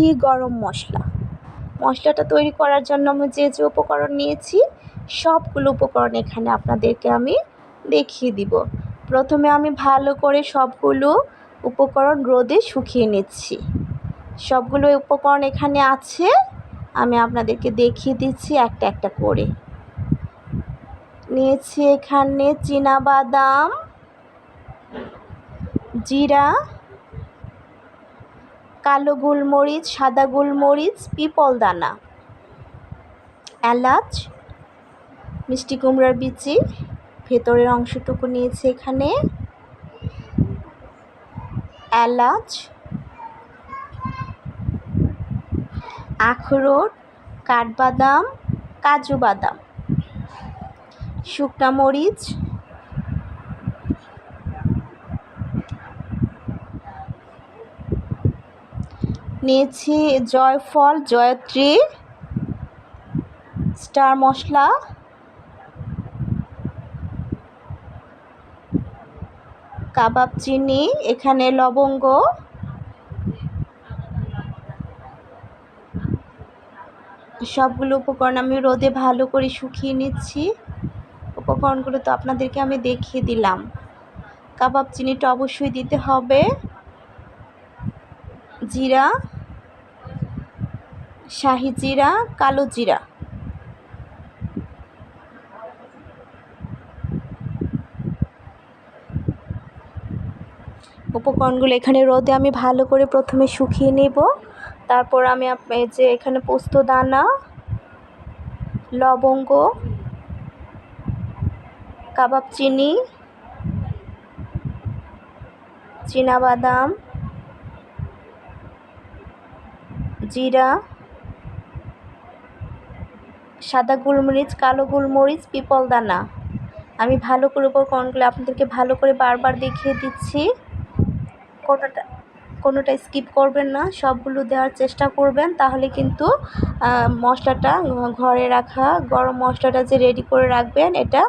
মেথি গরম মশলা। মশলাটা তৈরি করার জন্য আমি যে যে উপকরণ নিয়েছি, সবগুলো উপকরণ এখানে আপনাদেরকে আমি দেখিয়ে দিব। প্রথমে আমি ভালো করে সবগুলো উপকরণ রোদে শুকিয়ে নিচ্ছি। সবগুলো উপকরণ এখানে আছে, আমি আপনাদেরকে দেখিয়ে দিচ্ছি একটা একটা করে। নিয়েছি এখানে বাদাম জিরা কালো গোলমরিচ, সাদা গোলমরিচ, পিপল দানা। এলাচ, মিষ্টি কুমড়ার বিচি, ভেতরের অংশটুকু নিয়েছি এখানে। এলাচ, আখরোট, কাঠবাদাম, কাজু বাদাম। শুকনা মরিচ নিয়েছি জয়ফল, জয়ত্রী, স্টার মশলা, কাবাব চিনি, এখানে লবঙ্গ, সবগুলো উপকরণ আমি রোদে ভালো করে শুকিয়ে নিচ্ছি। উপকরণগুলো তো আপনাদেরকে আমি দেখিয়ে দিলাম। কাবাব চিনিটা অবশ্যই দিতে হবে। জিরা শাহি জিরা কালো জিরা উপকরণগুলো এখানে রোদে আমি ভালো করে প্রথমে শুকিয়ে নেব। তারপর আমি যে এখানে পোস্ত দানা, লবঙ্গ, কাবাব চিনি বাদাম জিরা সাদা গোলমরিচ, কালো গোলমরিচ, পিপল দানা। আমি ভালো করে উপকরণগুলো আপনাদেরকে ভালো করে বারবার দেখিয়ে দিচ্ছি। কোনোটা কোনোটা স্কিপ করবেন না, সবগুলো দেওয়ার চেষ্টা করবেন। তাহলে কিন্তু মশলাটা ঘরে রাখা, গরম মশলাটা যে রেডি করে রাখবেন, এটা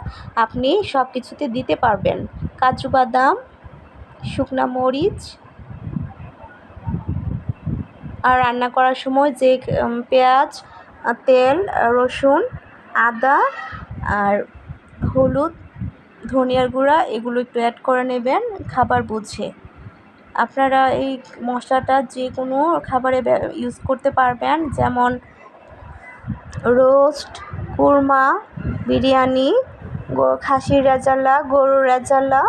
আপনি সব কিছুতে দিতে পারবেন। কাজু বাদাম, শুকনা মরিচ, আর রান্না করার সময় যে পেঁয়াজ তেল রসুন, আদা আর হলুদ, ধনিয়ার গুঁড়া, এগুলো একটু অ্যাড করে নেবেন খাবার বুঝে। আপনারা এই মশলাটা যে কোনো খাবারে ইউজ করতে পারবেন, যেমন রোস্ট কুরমা বিরিয়ানি খাসির রেজালা গরুর রেজালা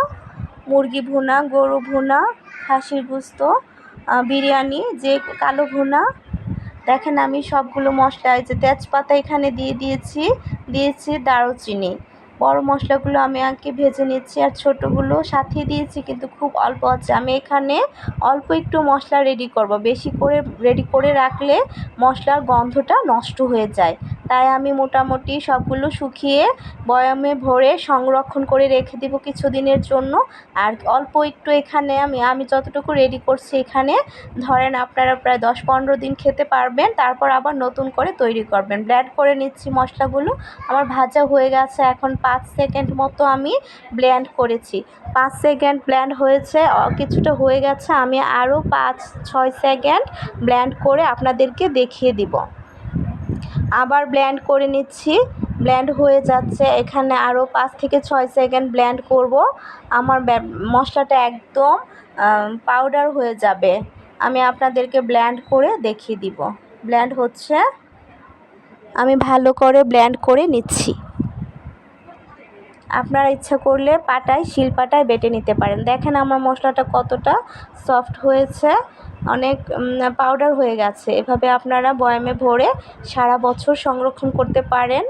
মুরগি ভুনা, গরু ভুনা, খাসির গুস্ত বিরিয়ানি, যে কালো ভুনা দেখেন আমি সবগুলো মশলা, এই যে তেজপাতা এখানে দিয়ে দিয়েছি দিয়েছি দারুচিনি। বড় মশলাগুলো আমি আগে ভেজে নিচ্ছি আর ছোটোগুলো সাথে দিয়েছি, কিন্তু খুব অল্প আছে। আমি এখানে অল্প একটু মশলা রেডি করব। বেশি করে রেডি করে রাখলে মশলার গন্ধটা নষ্ট হয়ে যায়। তাই আমি মোটামুটি সবগুলো শুকিয়ে বয়ামে ভরে সংরক্ষণ করে রেখে দিব কিছুদিনের জন্য। আর অল্প একটু এখানে আমি আমি যতটুকু রেডি করছি এখানে, ধরেন আপনারা প্রায় দশ পনেরো দিন খেতে পারবেন, তারপর আবার নতুন করে তৈরি করবেন। ব্ল্যান্ড করে নিচ্ছি মশলাগুলো। আমার ভাজা হয়ে গেছে এখন পাঁচ সেকেন্ড মতো আমি ব্ল্যান্ড করেছি। পাঁচ সেকেন্ড ব্ল্যান্ড হয়েছে কিছুটা হয়ে গেছে। আমি আরও পাঁচ, ছয় সেকেন্ড ব্ল্যান্ড করে আপনাদেরকে দেখিয়ে দিব। আবার ব্ল্যান্ড করে নিচ্ছি। ব্ল্যান্ড হয়ে যাচ্ছে। এখানে আরও পাঁচ থেকে ছয় সেকেন্ড ব্ল্যান্ড করব। আমার মশলাটা একদম পাউডার হয়ে যাবে। আমি আপনাদেরকে ব্ল্যান্ড করে দেখিয়ে দিব। ব্ল্যান্ড হচ্ছে, আমি ভালো করে ব্ল্যান্ড করে নিচ্ছি। আপনারা ইচ্ছা করলে পাটায়, শিল পাটায় বেটে নিতে পারেন। দেখেন আমার মশলাটা কতটা সফট হয়েছে। অনেক পাউডার হয়ে গেছে। এভাবে আপনারা বয়ামে ভরে সারা বছর সংরক্ষণ করতে পারেন।